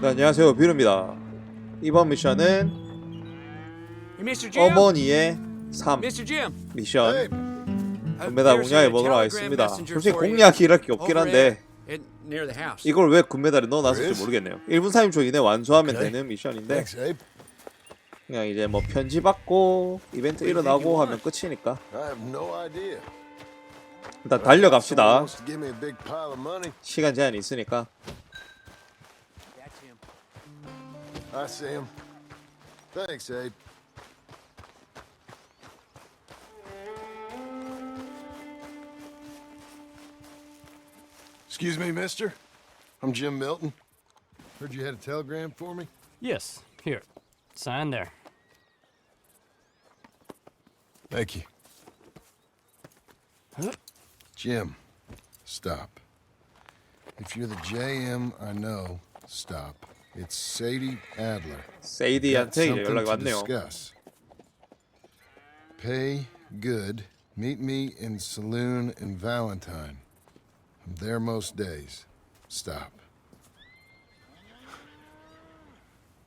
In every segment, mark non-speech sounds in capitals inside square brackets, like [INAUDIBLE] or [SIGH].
네, 안녕하세요 비루입니다 이번 미션은 Hey, Mr. Jim. 어머니의 삶 Mr. Jim. 미션 uh, 공략해 보도록 telegram 하겠습니다 messenger 솔직히 공략이 이렇게 없긴 over 한데. 이걸 왜 군매달에 넣어놨을지? 모르겠네요 1분 30초 이내 완수하면. 되는 미션인데. 그냥 이제 뭐 편지 받고 이벤트 일어나고 하면 끝이니까. 일단 달려갑시다. 시간 제한이 있으니까 I see him. Thanks, Abe. Excuse me, mister. I'm Jim Milton. Heard you had a telegram for me. Yes, here. Sign there. Thank you. Huh? Jim, stop. If you're the JM I know, stop. It's Sadie Adler. Got 세이디한테 이제 something 연락이 to 왔네요 discuss. Pay good. Meet me in saloon in Valentine. I'm there most days. Stop.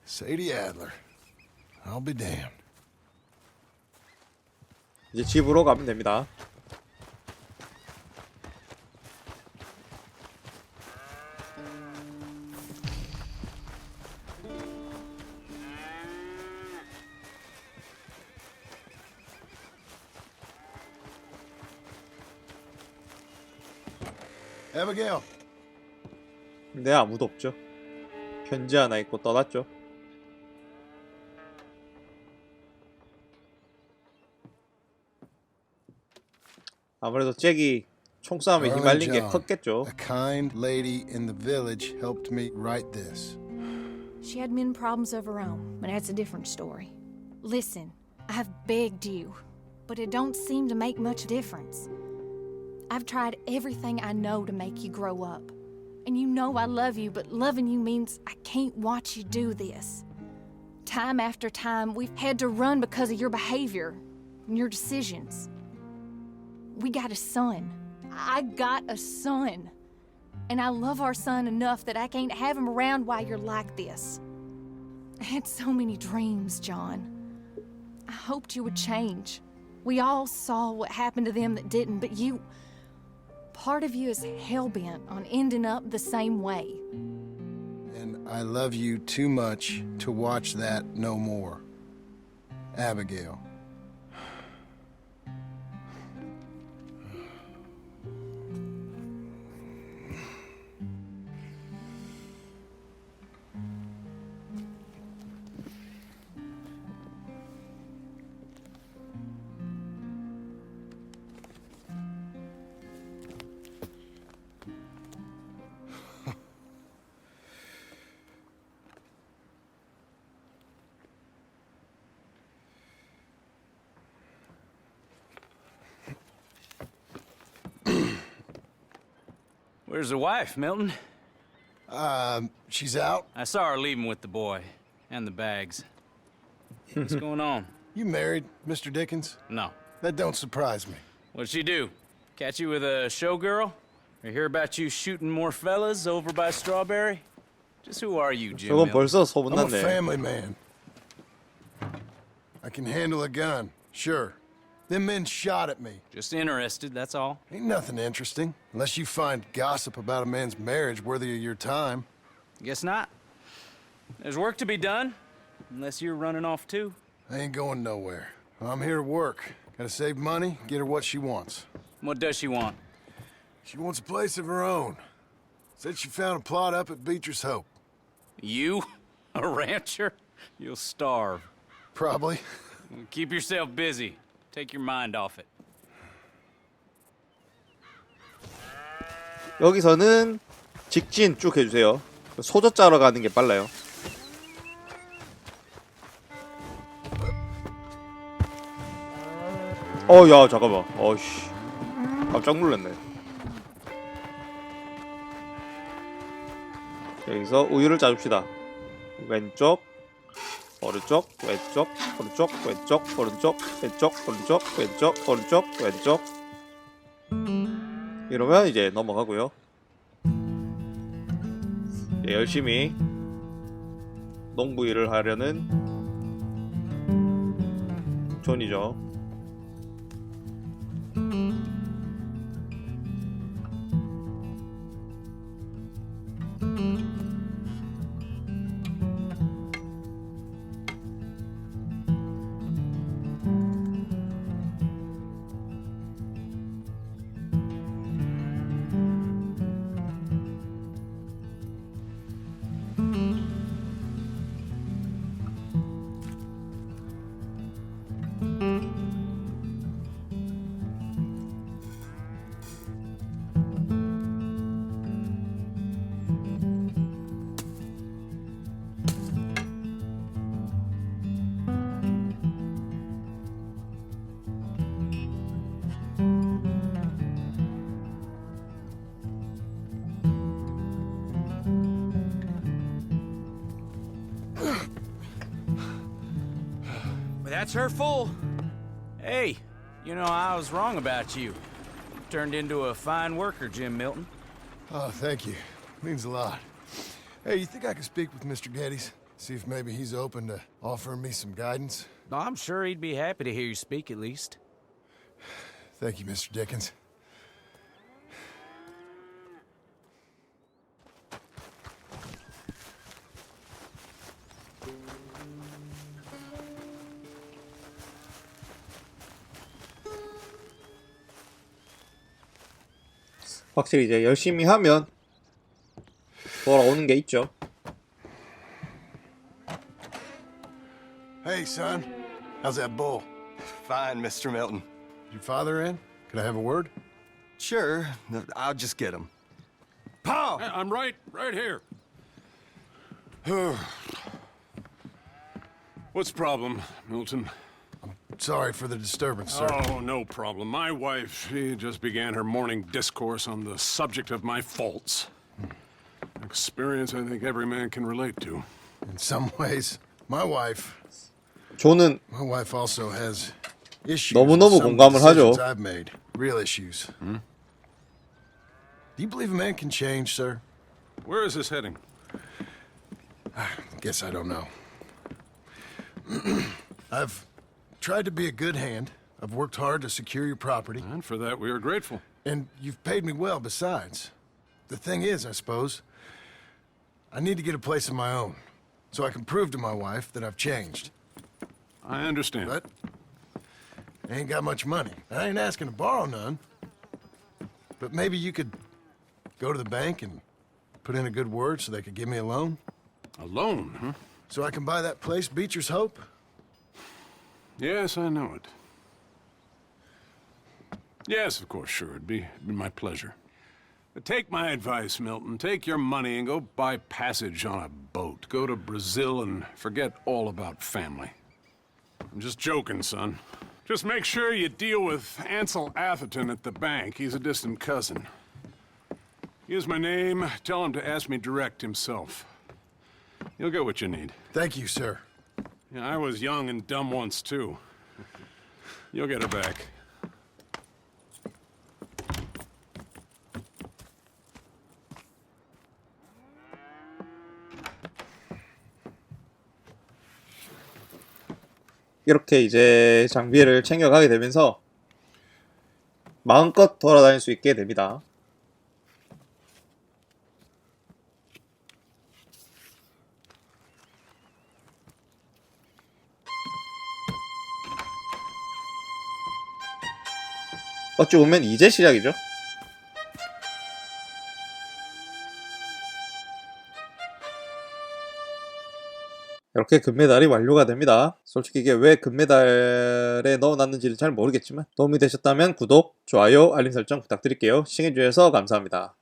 Sadie Adler. I'll be damned. 이제 집으로 가면 됩니다 Abigail. 근데 아무도 없죠 편지 하나 있고 떠났죠 아무래도 잭이 총싸움에 Darling 휘말린 게 John, 컸겠죠 A kind lady in the village helped me write this. She had men problems of her own, but that's a different story. Listen, I've begged you, but it don't seem to make much difference. I've tried everything I know to make you grow up. And you know I love you, but loving you means I can't watch you do this. Time after time, we've had to run because of your behavior and your decisions. We got a son. I got a son. And I love our son enough that I can't have him around while you're like this. I had so many dreams, John. I hoped you would change. We all saw what happened to them that didn't, but you. Part of you is hell bent on ending up the same way. And I love you too much to watch that no more. Abigail. Where's the wife, Milton? Um, she's out. I saw her leaving with the boy and the bags. [LAUGHS] What's going on? You married, Mr. Dickens? No. That don't surprise me. What'd she do? Catch you with a showgirl? Or hear about you shooting more fellas over by Strawberry? Just who are you, Jim? 저건 Milton? 벌써 I'm a 소문났네 family man. I can handle a gun, sure. Them men shot at me. Just interested, that's all. Ain't nothing interesting, unless you find gossip about a man's marriage worthy of your time. Guess not. There's work to be done, unless you're running off too. I ain't going nowhere. I'm here to work. Gotta save money, get her what she wants. What does she want? She wants a place of her own. Said she found a plot up at Beecher's Hope. You? A rancher? You'll starve. Probably. Keep yourself busy. Take your mind off it. 여기서는 직진 쭉 해주세요. 소저 짜러 가는 게 빨라요. 어 야 잠깐만. 어씨. 깜짝 놀랐네. 여기서 우유를 짜줍시다. 왼쪽 오른쪽 왼쪽 오른쪽 왼쪽 오른쪽 왼쪽 오른쪽 왼쪽 오른쪽 왼쪽 이러면 이제 넘어가고요 이제 열심히 농부 일을 하려는 존이죠. That's her full. Hey, you know, I was wrong about you. Turned into a fine worker, Jim Milton. Oh, thank you. Means a lot. Hey, you think I could speak with Mr. Geddes? See if maybe he's open to offering me some guidance? I'm sure he'd be happy to hear you speak at least. Thank you, Mr. Dickens. 확실히 이제 열심히 하면 돌아오는 게 있죠. Hey, son. How's that bull? Fine, Mr. Milton. Your father in? Could I have a word? Sure, I'll just get him. Paul! I'm right, right here. What's the problem, Milton? Sorry for the disturbance, sir. Oh, no problem. My wife, she just began her morning discourse on the subject of my faults. Experience I think every man can relate to. In some [LAUGHS] ways, my wife, 존은 my wife also has issues. 너무너무 with some 공감을 decisions 하죠. I've made. Real issues. Do you believe a man can change, sir? Where is this heading? [SIGHS] Guess I don't know. [CLEARS THROAT] I've tried to be a good hand. I've worked hard to secure your property, And for that, we are grateful. and you've paid me well besides. The thing is, I suppose, I need to get a place of my own so I can prove to my wife that I've changed. I understand. But I ain't got much money. I ain't asking to borrow none. But maybe you could go to the bank and put in a good word so they could give me a loan? A loan, huh? So I can buy that place, Beecher's Hope? Yes, I know it. Yes, of course, sure. It'd be, it'd be my pleasure. But take my advice, Milton. Take your money and go buy passage on a boat. Go to Brazil and forget all about family. I'm just joking, son. Just make sure you deal with Ansel Atherton at the bank. He's a distant cousin. Here's my name. Tell him to ask me direct himself. You'll get what you need. Thank you, sir. I was young and dumb once, too. You'll get it back. 이렇게 이제 장비를 챙겨가게 되면서 마음껏 돌아다닐 수 있게 됩니다. 어찌 보면 이제 시작이죠. 이렇게 금메달이 완료가 됩니다. 솔직히 이게 왜 금메달에 넣어놨는지는 잘 모르겠지만 도움이 되셨다면 구독, 좋아요, 알림 설정 부탁드릴게요. 시청해주셔서 감사합니다.